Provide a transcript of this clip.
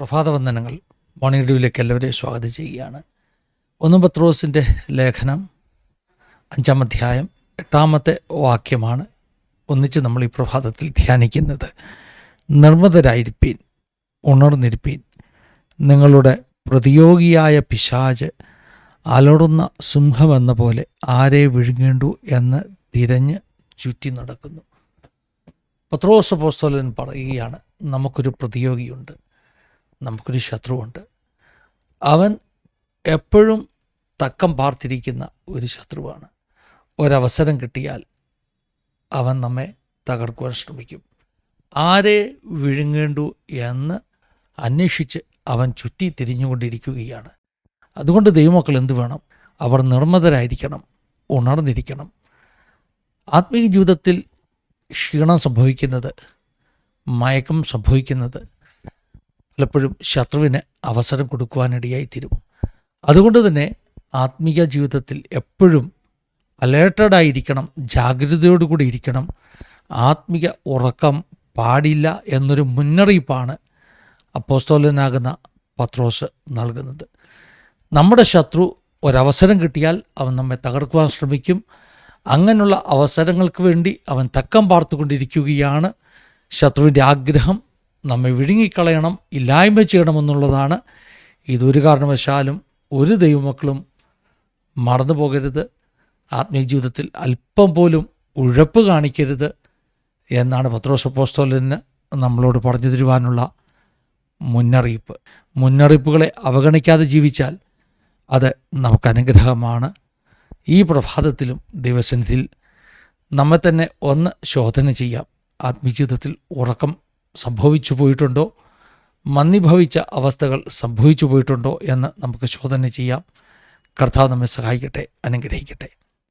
പ്രഭാതവന്ദനങ്ങൾ morning ഡ്യൂവിലേക്ക് എല്ലാവരെയും സ്വാഗതം ചെയ്യുകയാണ്. ഒന്നും പത്രോസിന്റെ ലേഖനം അഞ്ചാം അധ്യായം എട്ടാമത്തെ വാക്യമാണ് ഒന്നിച്ച് നമ്മൾ ഈ പ്രഭാതത്തിൽ ധ്യാനിക്കുന്നത്. നിർമ്മതരായിരിപ്പീൻ ഉണർന്നിരിപ്പീൻ നിങ്ങളുടെ പ്രതിയോഗിയായ പിശാജ് അലറുന്ന സിംഹമെന്ന പോലെ ആരെ വിഴുങ്ങേണ്ടു എന്ന് തിരഞ്ഞ് ചുറ്റി നടക്കുന്നു. പത്രോസ് പോസ്തോലൻ പറയുകയാണ് നമുക്കൊരു പ്രതിയോഗിയുണ്ട്. നമുക്കൊരു ശത്രുവുണ്ട്. അവൻ എപ്പോഴും തക്കം പാർത്തിരിക്കുന്ന ഒരു ശത്രുവാണ്. ഒരവസരം കിട്ടിയാൽ അവൻ നമ്മെ തകർക്കുവാൻ ശ്രമിക്കും. ആരെ വിഴുങ്ങേണ്ടു എന്ന് അന്വേഷിച്ച് അവൻ ചുറ്റി തിരിഞ്ഞുകൊണ്ടിരിക്കുകയാണ്. അതുകൊണ്ട് ദൈവമക്കൾ എന്തു വേണം? അവർ നിർമ്മതരായിരിക്കണം ഉണർന്നിരിക്കണം. ആത്മീയ ജീവിതത്തിൽ ക്ഷീണം സംഭവിക്കുന്നത് മയക്കം സംഭവിക്കുന്നത് പലപ്പോഴും ശത്രുവിന് അവസരം കൊടുക്കുവാനിടയായി തീരും അതുകൊണ്ട് തന്നെ ആത്മീയ ജീവിതത്തിൽ എപ്പോഴും അലേർട്ടഡായിരിക്കണം ജാഗ്രതയോടുകൂടി ഇരിക്കണം. ആത്മീയ ഉറക്കം പാടില്ല എന്നൊരു മുന്നറിയിപ്പാണ് അപ്പോസ്തോലനാകുന്ന പത്രോസ് നൽകുന്നത്. നമ്മുടെ ശത്രു ഒരവസരം കിട്ടിയാൽ അവൻ നമ്മെ തകർക്കുവാൻ ശ്രമിക്കും. അങ്ങനെയുള്ള അവസരങ്ങൾക്ക് വേണ്ടി അവൻ തക്കം പാർത്തുകൊണ്ടിരിക്കുകയാണ് ശത്രുവിന്റെ ആഗ്രഹം. നമ്മെ വിഴുങ്ങിക്കളയണം ഇല്ലായ്മ ചെയ്യണമെന്നുള്ളതാണ്. ഇതൊരു കാരണവശാലും ഒരു ദൈവമക്കളും മറന്നു പോകരുത്. ആത്മീയ ജീവിതത്തിൽ അല്പം പോലും ഉഴപ്പ് കാണിക്കരുത് എന്നാണ് പത്രോസപ്പോസ്തോലിന് നമ്മളോട് പറഞ്ഞു തരുവാനുള്ള മുന്നറിയിപ്പ്. മുന്നറിയിപ്പുകളെ അവഗണിക്കാതെ ജീവിച്ചാൽ അത് നമുക്ക് അനുഗ്രഹമാണ് ഈ പ്രഭാതത്തിലും ദൈവസന്നിധിയിൽ നമ്മെ തന്നെ ഒന്ന് ശോധന ചെയ്യാം. ആത്മീയജീവിതത്തിൽ ഉറക്കം സംഭവിച്ചു പോയിട്ടുണ്ടോ? മന്ദിഭവിച്ച അവസ്ഥകൾ സംഭവിച്ചു പോയിട്ടുണ്ടോ എന്ന് നമുക്ക് ശോധന ചെയ്യാം. കർത്താവ് നമ്മെ സഹായിക്കട്ടെ അനുഗ്രഹിക്കട്ടെ.